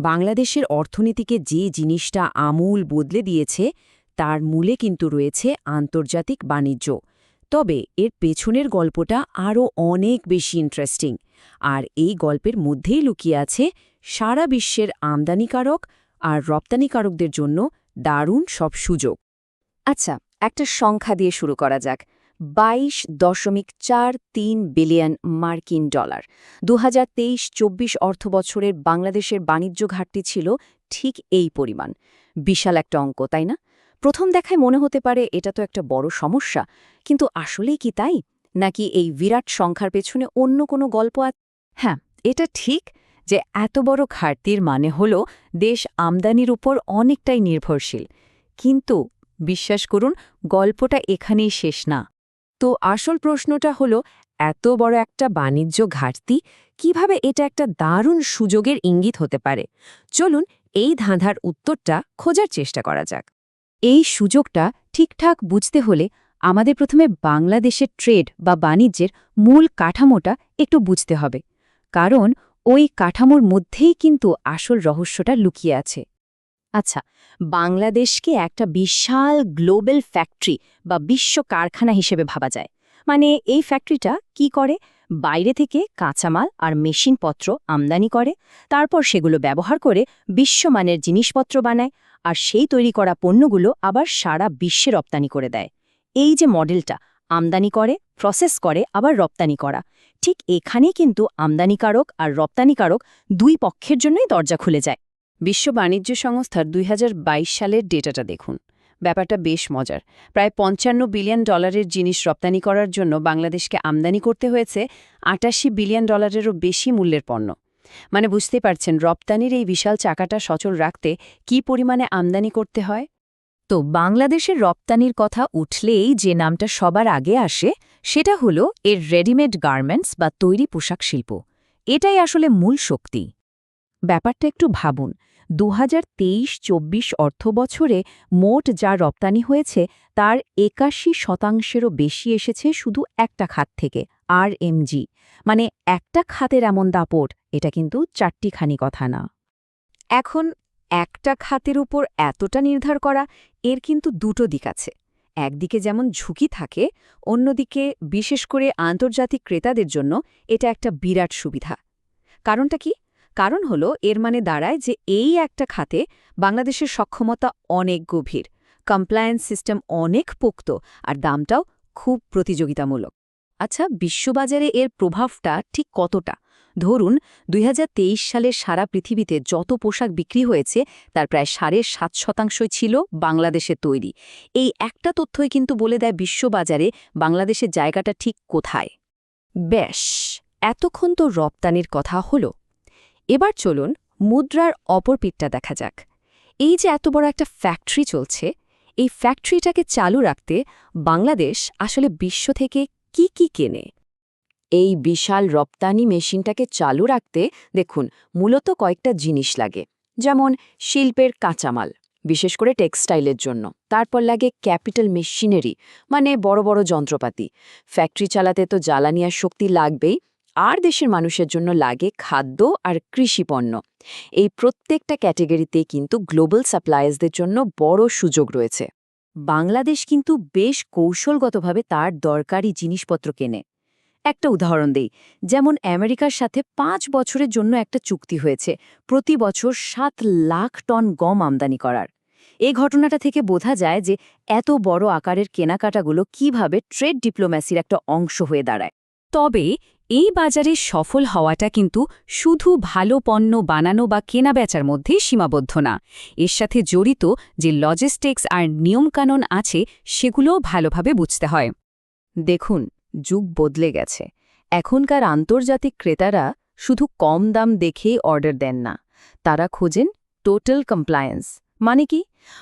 বাংলাদেশের অর্থনীতিকে যে জিনিসটা আমূল বদলে দিয়েছে, তার মূলে কিন্তু রয়েছে আন্তর্জাতিক বাণিজ্য। তবে এর পেছনের গল্পটা আরও অনেক বেশি ইন্টারেস্টিং আর এই গল্পের মধ্যেই লুকিয়ে আছে সারা বিশ্বের আমদানিকারক আর রপ্তানিকারকদের জন্য দারুণ সব সুযোগ। আচ্ছা একটা সংখ্যা দিয়ে শুরু করা যাক। বাইশ দশমিক চার তিন বিলিয়ন মার্কিন ডলার। দু হাজার তেইশ চব্বিশ অর্থবছরের বাংলাদেশের বাণিজ্য ঘাটতি ছিল ঠিক এই পরিমাণ। বিশাল একটা অঙ্ক, তাই না? প্রথম দেখায় মনে হতে পারে এটা তো একটা বড় সমস্যা, কিন্তু আসলেই কি তাই? নাকি এই বিরাট সংখ্যার পেছনে অন্য কোনো গল্প আছে হ্যাঁ এটা ঠিক যে এত বড় ঘাটতির মানে হল দেশ আমদানির উপর অনেকটাই নির্ভরশীল। কিন্তু, বিশ্বাস করুন, গল্পটা এখানেই শেষ না। তো আসল প্রশ্নটা হলো, এত বড় একটা বাণিজ্য ঘাটতি কীভাবে এটা একটা দারুণ সুযোগের ইঙ্গিত হতে পারে? চলুন এই ধাঁধার উত্তরটা খোঁজার চেষ্টা করা যাক। এই সুযোগটা ঠিকঠাক বুঝতে হলে আমাদের প্রথমে বাংলাদেশের ট্রেড বা বাণিজ্যের মূল কাঠামোটা একটু বুঝতে হবে। কারণ ওই কাঠামোর মধ্যেই কিন্তু আসল রহস্যটা লুকিয়ে আছে। আচ্ছা বাংলাদেশকে একটা বিশাল গ্লোবাল ফ্যাক্টরি বা বিশ্ব কারখানা হিসেবে ভাবা যায়। মানে এই ফ্যাক্টরিটা কি করে? বাইরে থেকে কাঁচামাল আর মেশিনপত্র আমদানি করে, তারপর সেগুলো ব্যবহার করে বিশ্বমানের জিনিসপত্র বানায়, আর সেই তৈরি করা পণ্যগুলো আবার সারা বিশ্বে রপ্তানি করে দেয়। এই যে মডেলটা, আমদানি করে, প্রসেস করে, আবার রপ্তানি করা। ঠিক এখানেই কিন্তু আমদানিকারক আর রপ্তানিকারক দুই পক্ষের জন্যই দরজা খুলে যায়। বিশ্ব বাণিজ্য সংস্থার দুই হাজার বাইশ সালের ডেটাটা দেখুন। ব্যাপারটা বেশ মজার। প্রায় পঞ্চান্ন বিলিয়ন ডলারের জিনিস রপ্তানি করার জন্য বাংলাদেশকে আমদানি করতে হয়েছে আটাশি বিলিয়ন ডলারেরও বেশি মূল্যের পণ্য। মানে বুঝতে পারছেন রপ্তানির এই বিশাল চাকাটা সচল রাখতে কি পরিমাণে আমদানি করতে হয়? তো বাংলাদেশের রপ্তানির কথা উঠলেই যে নামটা সবার আগে আসে সেটা হলো এর রেডিমেড গার্মেন্টস বা তৈরি পোশাক শিল্প। এটাই আসলে মূল শক্তি। ব্যাপারটা একটু ভাবুন। দু হাজার তেইশ চব্বিশ অর্থবছরে মোট যা রপ্তানি হয়েছে, তার একাশি শতাংশেরও বেশি এসেছে শুধু একটা খাত থেকে, আর মানে একটা খাতের এমন দাপট, এটা কিন্তু চারটিখানি কথা না। এখন একটা খাতের উপর এতটা নির্ধার করা, এর কিন্তু দুটো দিক আছে। একদিকে যেমন ঝুঁকি থাকে, অন্যদিকে বিশেষ করে আন্তর্জাতিক ক্রেতাদের জন্য এটা একটা বিরাট সুবিধা। কারণটা কি? কারণ হলো, এর মানে দাঁড়ায় যে এই একটা খাতে বাংলাদেশের সক্ষমতা অনেক গভীর কমপ্লায়েন্স সিস্টেম অনেক পোক্ত, আর দামটাও খুব প্রতিযোগিতামূলক। আচ্ছা বিশ্ববাজারে এর প্রভাবটা ঠিক কতটা? ধরুন, দুই সালে সারা পৃথিবীতে যত পোশাক বিক্রি হয়েছে, তার প্রায় সাড়ে সাত শতাংশই ছিল বাংলাদেশে তৈরি। এই একটা তথ্যই কিন্তু বলে দেয় বিশ্ববাজারে বাংলাদেশের জায়গাটা ঠিক কোথায়। ব্যাস, এতক্ষণ তো রপ্তানির কথা হলো। এবার চলুন মুদ্রার অপর পিঠটা দেখা যাক। এই যে এত বড় একটা ফ্যাক্টরি চলছে, এই ফ্যাক্টরিটাকে চালু রাখতে বাংলাদেশ আসলে বিশ্ব থেকে কি কি কেনে? এই বিশাল রপ্তানি মেশিনটাকে চালু রাখতে দেখুন, মূলত কয়েকটা জিনিস লাগে। যেমন শিল্পের কাঁচামাল, বিশেষ করে টেক্সটাইলের জন্য। তারপর লাগে ক্যাপিটাল মেশিনারি মানে বড় বড় যন্ত্রপাতি। ফ্যাক্টরি চালাতে তো জ্বালানি আর শক্তি লাগবেই আর দেশের মানুষের জন্য লাগে খাদ্য আর কৃষিপণ্য এই প্রত্যেকটা ক্যাটেগরিতে কিন্তু গ্লোবাল সাপ্লায়ার্সদের জন্য বড় সুযোগ রয়েছে। বাংলাদেশ কিন্তু বেশ কৌশলগতভাবে তার দরকারি জিনিসপত্র কেনে। একটা উদাহরণ দেই, যেমন আমেরিকার সাথে পাঁচ বছরের জন্য একটা চুক্তি হয়েছে, প্রতি বছর সাত লাখ টন গম আমদানি করার। এ ঘটনাটা থেকে বোঝা যায় যে এত বড় আকারের কেনাকাটাগুলো কীভাবে ট্রেড ডিপ্লোম্যাসির একটা অংশ হয়ে দাঁড়ায়। তবে এই বাজারে সফল হওয়াটা কিন্তু শুধু ভালো পণ্য বানানো বা কেনা বেচার মধ্যেই সীমাবদ্ধ না। এর সাথে জড়িত যে লজিস্টিক্স আর নিয়মকানুন আছে, সেগুলোও ভালোভাবে বুঝতে হয়। দেখুন, যুগ বদলে গেছে। এখনকার আন্তর্জাতিক ক্রেতারা শুধু কম দাম দেখেই অর্ডার দেন না। তারা খোঁজেন টোটাল কমপ্লায়েন্স মানে কি?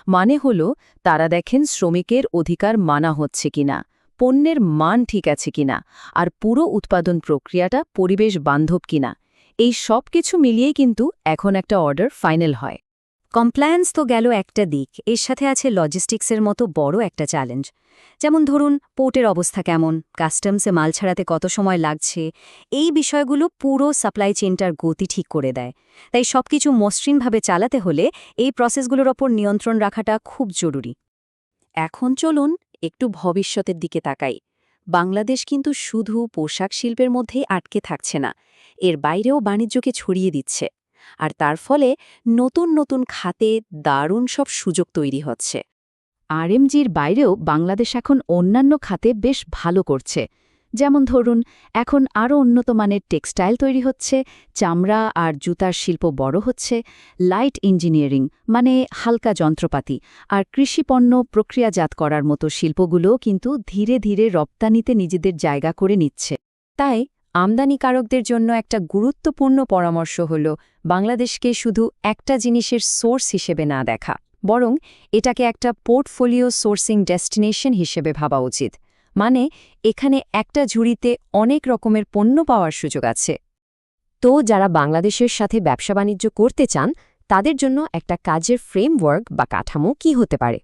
মানে হল, তারা দেখেন শ্রমিকের অধিকার মানা হচ্ছে কিনা। পণ্যের মান ঠিক আছে কিনা, আর পুরো উৎপাদন প্রক্রিয়াটা পরিবেশ বান্ধব কিনা, এই সব কিছু মিলিয়েই কিন্তু এখন একটা অর্ডার ফাইনাল হয়। কমপ্লায়েন্স তো গেল একটা দিক, এর সাথে আছে লজিস্টিক্সের মতো বড় একটা চ্যালেঞ্জ। যেমন ধরুন, পোর্টের অবস্থা কেমন, কাস্টমসে মাল ছাড়াতে কত সময় লাগছে, এই বিষয়গুলো পুরো সাপ্লাই চেনটার গতি ঠিক করে দেয়। তাই সবকিছু মসৃণভাবে চালাতে হলে এই প্রসেসগুলোর ওপর নিয়ন্ত্রণ রাখাটা খুব জরুরি। এখন চলুন একটু ভবিষ্যতের দিকে তাকাই। বাংলাদেশ কিন্তু শুধু পোশাক শিল্পের মধ্যেই আটকে থাকছে না, এর বাইরেও বাণিজ্যকে ছড়িয়ে দিচ্ছে। আর তার ফলে নতুন নতুন খাতে দারুণ সব সুযোগ তৈরি হচ্ছে। আরএমজির বাইরেও বাংলাদেশ এখন অন্যান্য খাতে বেশ ভালো করছে। যেমন ধরুন, এখন আরও উন্নত মানের টেক্সটাইল তৈরি হচ্ছে, চামড়া আর জুতার শিল্প বড় হচ্ছে, লাইট ইঞ্জিনিয়ারিং মানে হালকা যন্ত্রপাতি, আর কৃষিপণ্য প্রক্রিয়াজাত করার মতো শিল্পগুলোও কিন্তু ধীরে ধীরে রপ্তানিতে নিজেদের জায়গা করে নিচ্ছে। তাই আমদানিকারকদের জন্য একটা গুরুত্বপূর্ণ পরামর্শ হল, বাংলাদেশকে শুধু একটা জিনিসের সোর্স হিসেবে না দেখা, বরং এটাকে একটা পোর্টফোলিও সোর্সিং ডেস্টিনেশন হিসেবে ভাবা উচিত। মানে এখানে একটা ঝুড়িতে অনেক রকমের পণ্য পাওয়ার সুযোগ আছে। তো যারা বাংলাদেশের সাথে ব্যবসা বাণিজ্য করতে চান, তাদের জন্য একটা কাজের ফ্রেমওয়ার্ক বা কাঠামো কি হতে পারে?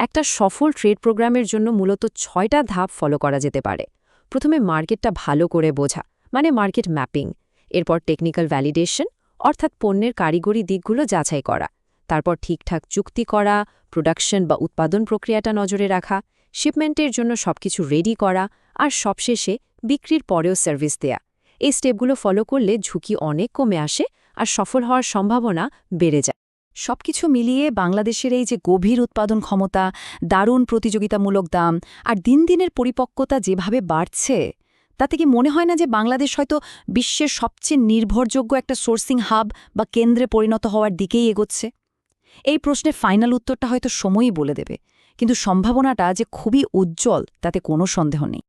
একটা সফল ট্রেড প্রোগ্রামের জন্য মূলত ছয়টা ধাপ ফলো করা যেতে পারে। প্রথমে মার্কেটটা ভালো করে বোঝা মানে মার্কেট ম্যাপিং, এরপর টেকনিক্যাল ভ্যালিডেশন অর্থাৎ পণ্যের কারিগরি দিকগুলো যাচাই করা, তারপর ঠিকঠাক চুক্তি করা প্রোডাকশন বা উৎপাদন প্রক্রিয়াটা নজরে রাখা শিপমেন্টের জন্য সবকিছু রেডি করা আর সবশেষে বিক্রির পরেও সার্ভিস দেয়া। এই স্টেপগুলো ফলো করলে ঝুঁকি অনেক কমে আসে আর সফল হওয়ার সম্ভাবনা বেড়ে যায়। সবকিছু মিলিয়ে বাংলাদেশের এই যে গভীর উৎপাদন ক্ষমতা, দারুণ প্রতিযোগিতামূলক দাম আর দিন দিনের পরিপক্কতা যেভাবে বাড়ছে, তাতে কি মনে হয় না যে বাংলাদেশ হয়তো বিশ্বের সবচেয়ে নির্ভরযোগ্য একটা সোর্সিং হাব বা কেন্দ্রে পরিণত হওয়ার দিকেই এগোচ্ছে? এই প্রশ্নের ফাইনাল উত্তরটা হয়তো সময়ই বলে দেবে। কিন্তু সম্ভাবনাটা যে খুবই উজ্জ্বল তাতে কোনো সন্দেহ নেই।